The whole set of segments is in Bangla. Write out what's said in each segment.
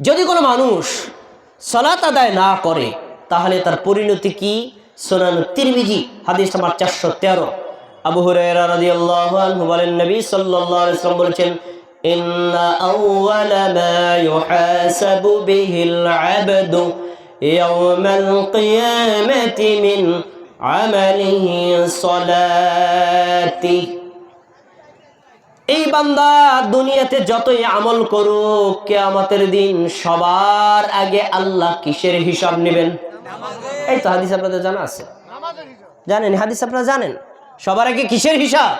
যদি কোনো মানুষ সলাত আদায় না করে, তাহলে তার পরিণতি কি? সোনান তিরমিজি, হাদিস নাম্বার চারশো তেরো। আবু হুরায়রা বলেন, নবী সাল্লাল্লাহু বলেছেন আমালিহি সালাতি। এই বান্দা দুনিয়াতে যতই আমল করুক, কেয়ামতের দিন সবার আগে আল্লাহ কিসের হিসাব নেবেন? এই তো হাদিস আপনাদের জানা আছে। জানেন, হাদিস আপনারা জানেন? সবার আগে কিসের হিসাব?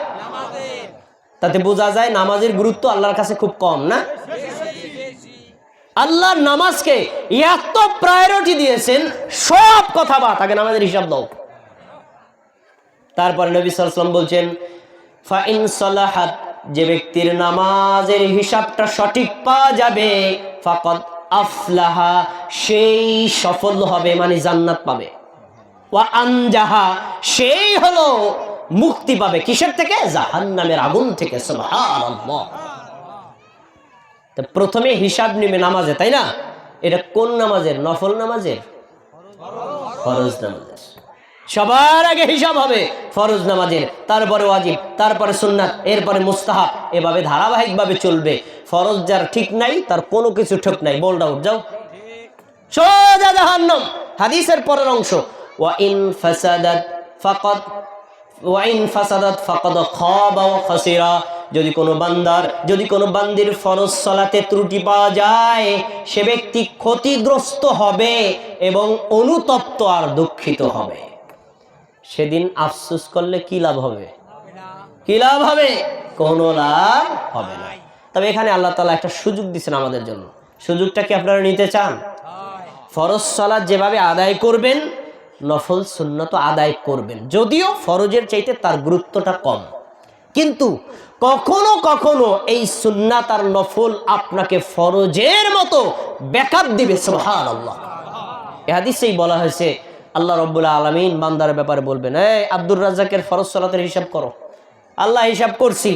তাতে বোঝা যায় নামাজের গুরুত্ব আল্লাহর কাছে খুব কম, না? আল্লাহ নামাজকে এত প্রায়োরিটি দিয়েছেন, সব কথা বা তাকে নামাজের হিসাব দাও। তারপরে নবী সাল্লাম বলছেন ফাইন সালাহাত যে ব্যক্তির নামাজের হিসাবটা সঠিক পাওয়া যাবে ফাকত আফলাহা, সেই সফল হবে মানে জান্নাত পাবে। ওয়া আনজাহা, সেই হলো মুক্তি পাবে। কিসের থেকে? জাহান্নামের আগুন থেকে তো প্রথমে হিসাব নিবে নামাজে, তাই না? এটা কোন নামাজের? নফল নামাজের? ফরজ নামাজের। সবার আগে হিসাব হবে। ফরজ নামাজের, তারপরে ওয়াজিব, তারপরে সুন্নাত, এরপরে মুস্তাহাব, এভাবে ধারাবাহিকভাবে চলবে। ফরজ যার ঠিক নাই, তার কোনো কিছু ঠিক নাই। বোল্ড আউট যাও। সোজা জাহান্নাম, হাদিসের পরের অংশ। ওয়া ইন ফাসাদাত ফাকাদ, ওয়া ইন ফাসাদাত ফাকাদ খাবা ওয়া খাসিরা। যদি কোনো বান্দার, যদি কোনো বান্দির ফরজ সালাতে ত্রুটি পাওয়া যায়, সে ব্যক্তি ক্ষতিগ্রস্ত হবে এবং অনুতপ্ত আর দুঃখিত হবে। সেদিন আফসুস করলে কি লাভ হবে? কি লাভ হবে? কোনো লাভ হবে না। তবে এখানে আল্লাহ তালা একটা সুযোগ দিচ্ছেন আমাদের জন্য। সুযোগটা কি আপনারা নিতে চান? ফরজ সালাদ যেভাবে আদায় করবেন, নফল সুন্নত আদায় করবেন। যদিও ফরজের চাইতে তার গুরুত্বটা কম। কিন্তু কখনো কখনো এই সুন্নাত আর নফল আপনাকে ফরজের মতো ব্যাকআপ দিবে সুবহান আল্লাহ এ হাদিসেই বলা হয়েছে আল্লাহ রব্বুল্লাহ আলমিন বান্দার ব্যাপারে বলবেন, এই আব্দুর রাজ্জাকের ফরজ সলাতের হিসাব করো। আল্লাহ হিসাব করছি,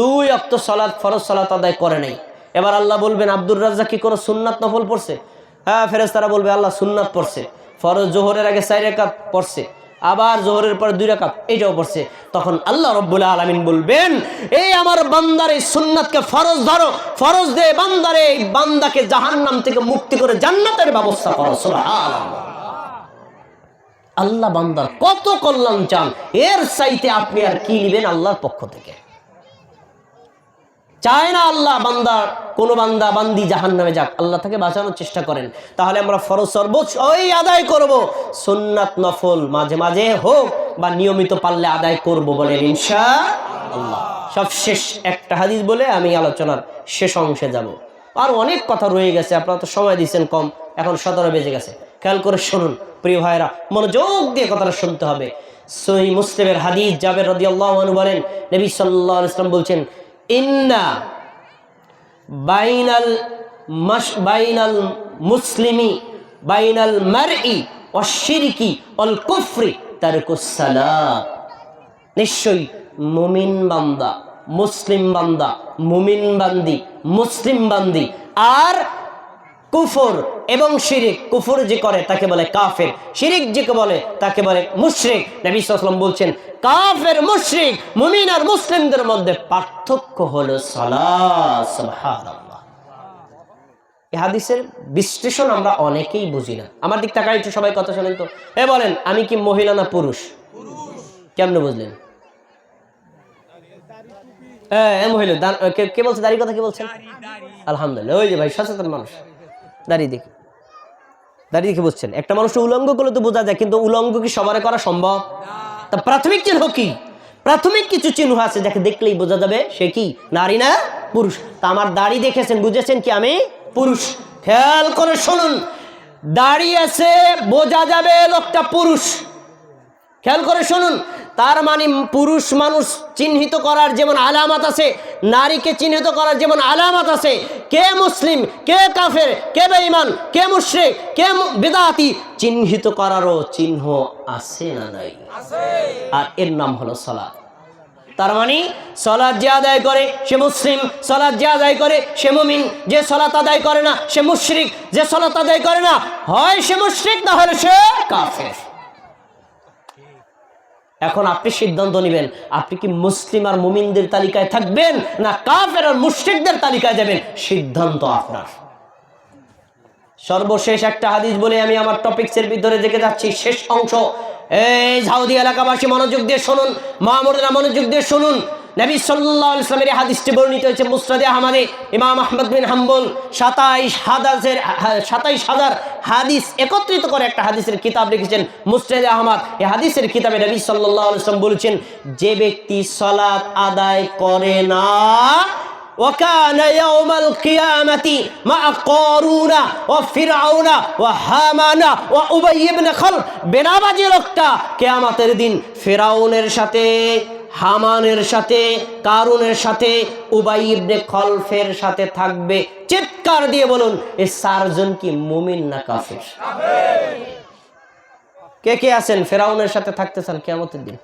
দুই অক্ত সলাৎ ফরজ সলাত আদায় করে নাই। এবার আল্লাহ বলবেন, আব্দুর রাজ্জাক কি কোনো সুন্নাত নফল পড়ছে? হ্যাঁ ফেরেস তারা বলবে, আল্লাহ সুন্নাত পড়ছে। ফরজ জোহরের আগে চার রেখাত পড়ছে, আবার জোহরের পরে দুই রাকাত, এটাও পড়ছে। তখন আল্লাহ রব্বুল্লাহ আলমিন বলবেন, এই আমার বান্দার এই সুন্নাতকে ফরজ ধরো, ফরজ দে বান্দারে এই বান্দাকে জাহান্নাম থেকে মুক্তি করে জান্নাতের ব্যবস্থা করো, সুবহানাল্লাহ। আল্লাহ বান্দার কত কল্যাণ চান, এর চাইতে আপনি আর কি নিবেন আল্লাহর পক্ষ থেকে? চায় না আল্লাহ বান্দার কোন বান্দা, বান্দি জাহান নামে যাক, আল্লাহ থেকে বাঁচানোর চেষ্টা করেন। তাহলে আমরা ফরজ, সর্বোচ্চ ওই আদায় করব। সুন্নাত নফল মাঝে মাঝে হোক বা নিয়মিত পারলে আদায় করব বলে ইনশা আল্লাহ সব শেষ, একটা হাদিস বলে আমি আলোচনার শেষ অংশে যাব। আর অনেক কথা রয়ে গেছে, আপনারা তো সময় দিচ্ছেন কম, এখন সতেরো বেজে গেছে। খেয়াল করে শুনুন, প্রিয় ভাইরা মনোযোগ দিয়ে কথাটা শুনতে হবে। সহি মুসলিমের হাদিস জাবের রদি আল্লাহ বলেন, নবী সাল্লাহ ইসলাম বলছেন, ইন্না বাইনাল বাইনাল মুসলিমি, বাইনাল মারই অশিরকি অল কুফরি তারকুসালাত নিশ্চয়ই মুমিন বান্দা, মুসলিম বান্দা, মুমিন বান্দি, মুসলিম বান্দি, আর কুফর এবং শিরিক। কুফর যে করে, তাকে বলে কাফের। শিরিক যে বলে, তাকে বলে মুশরিক। নবী সাল্লাম বলছেন, কাফের, মুশরিক, মুমিন আর মুসলিমদের মধ্যে পার্থক্য হলো এই হাদিসের বিশ্লেষণ আমরা অনেকেই বুঝি না। আমার দিক তাকাই একটু সবাই কথা শোনেন তো। এ বলেন, আমি কি মহিলা না পুরুষ? কেমনে বুঝলেন? হ্যাঁ মহিলা কে বলছে, দাঁড়িয়ে কথা কি বলছেন? আলহামদুলিল্লাহ, ওই যে ভাই, সচেতন মানুষ। দাঁড়িয়ে দেখি। দাঁড়িয়ে দেখে বুঝছেন? একটা মানুষ উলঙ্গ করলে তো বোঝা যায়, কিন্তু উলঙ্গ কি সবার করা সম্ভব? তা প্রাথমিক চিহ্ন কি? প্রাথমিক কিছু চিহ্ন আছে যাকে দেখলেই বোঝা যাবে সে কি? নারী না পুরুষ? তা আমার দাড়ি দেখেছেন, বুঝেছেন কি আমি? পুরুষ। খেয়াল করে শুনুন। দাড়ি আছে, বোঝা যাবে লোকটা পুরুষ। খেয়াল করে শুনুন তার মানে পুরুষ মানুষ চিহ্নিত করার যেমন আলামত আছে নারীকে চিহ্নিত করার যেমন আলামত আছে কে মুসলিম কে কাফের কে বেঈমান কে মুশরিক কে বিদাতি চিহ্নিত করারও চিহ্ন আছে না নাই? আর এর নাম হলো সালাত তার মানে সলাদ যে আদায় করে সে মুসলিম সলাদ যে আদায় করে সে মুমিন যে সলাত আদায় করে না সে মুশরিক যে সলাত আদায় করে না হয় সে মুশরিক না হলে সে কাফের। এখন আপনি সিদ্ধান্ত নেবেন, আপনি কি মুসলিম আর মুমিনদের তালিকায় থাকবেন না কাফের আর মুশ্রিকদের তালিকায় যাবেন? সিদ্ধান্ত আপনার। সর্বশেষ একটা হাদিস বলে আমি আমার টপিক্সের ভিতরে দেখে যাচ্ছি, শেষ অংশ। এই ঝাউদি এলাকাবাসী মনোযোগ দিয়ে শুনুন মহামরদিনা মনোযোগ দিয়ে শুনুন। নবী সাল্লাল্লাহু আলাইহি ওয়াসাল্লামের এই হাদিসটি বর্ণিত হয়েছে মুসনাদে আহমদে ইমাম আহমদ বিন হাম্বল সাতাইশ হাজারের সাতাইশ হাজার হাদিস একত্রিত করে একটা হাদিসের কিতাব লিখেছেন মুসনাদে আহমদ এই হাদিসের কিতাবে নবী সাল্লাল্লাহু আলাইহি ওয়াসাল্লাম বলেছেন যে ব্যক্তি সালাত আদায় করে না وكان يوم القيامة مع قارون وفرعون وهامان وأبي بن خلف বেনাবাজি লোকটা কেয়ামতের দিন ফেরাউনের সাথে হামানের সাথে, কারুনের সাথে উবাই ইবনে খলফের সাথে থাকবে। চিৎকার দিয়ে বলুন, এ চারজন কি মুমিন না কাফের? কে কে আছেন? ফেরাউনের সাথে থাকতে চান কেমতের দিন।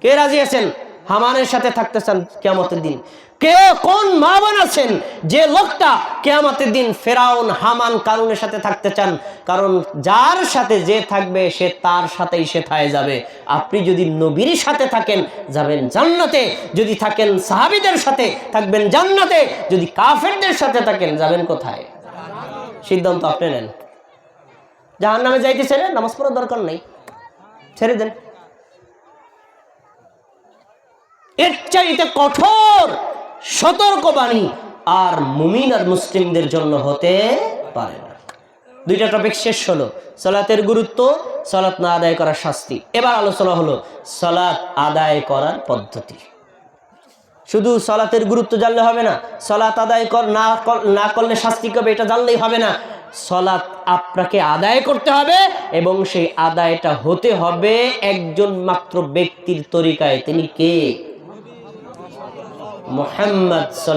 কে রাজি আছেন? হামানের সাথে থাকতে চান কেয়ামতের দিন। কে কোন মা বোন আছেন যে লোকটা কেয়ামতের দিন ফেরাউন, হামান, কারুনের সাথে থাকতে চান? কারণ যার সাথে যে থাকবে, সে তার সাথেই সে থায় যাবে। আপনি যদি নবীর সাথে থাকেন, যাবেন জান্নাতে। যদি থাকেন সাহাবিদের সাথে, থাকবেন জান্নাতে। যদি কাফেরদের সাথে থাকেন, যাবেন কোথায়? সিদ্ধান্ত আপনি নেন। জাহান নামে যাইতে ছেড়ে নামাজ পড়ার দরকার নেই। ছেড়ে দেন। এর চাইতে কঠোর সতর্কবাণী আর মুমিন আর মুসলিমদের জন্য হতে পারে না। দুইটা টপিক শেষ হলো। সলাতের গুরুত্ব সলাৎ না আদায় করার শাস্তি। এবার আলোচনা হলো সলাৎ আদায় করার পদ্ধতি। শুধু সলাতের গুরুত্ব জানলে হবে না সলাৎ আদায় কর না না করলে শাস্তি কবে এটা জানলেই হবে না। সলাৎ আপনাকে আদায় করতে হবে এবং সেই আদায়টা হতে হবে একজন মাত্র ব্যক্তির তরিকায়। তিনি কে? মোহাম্মদ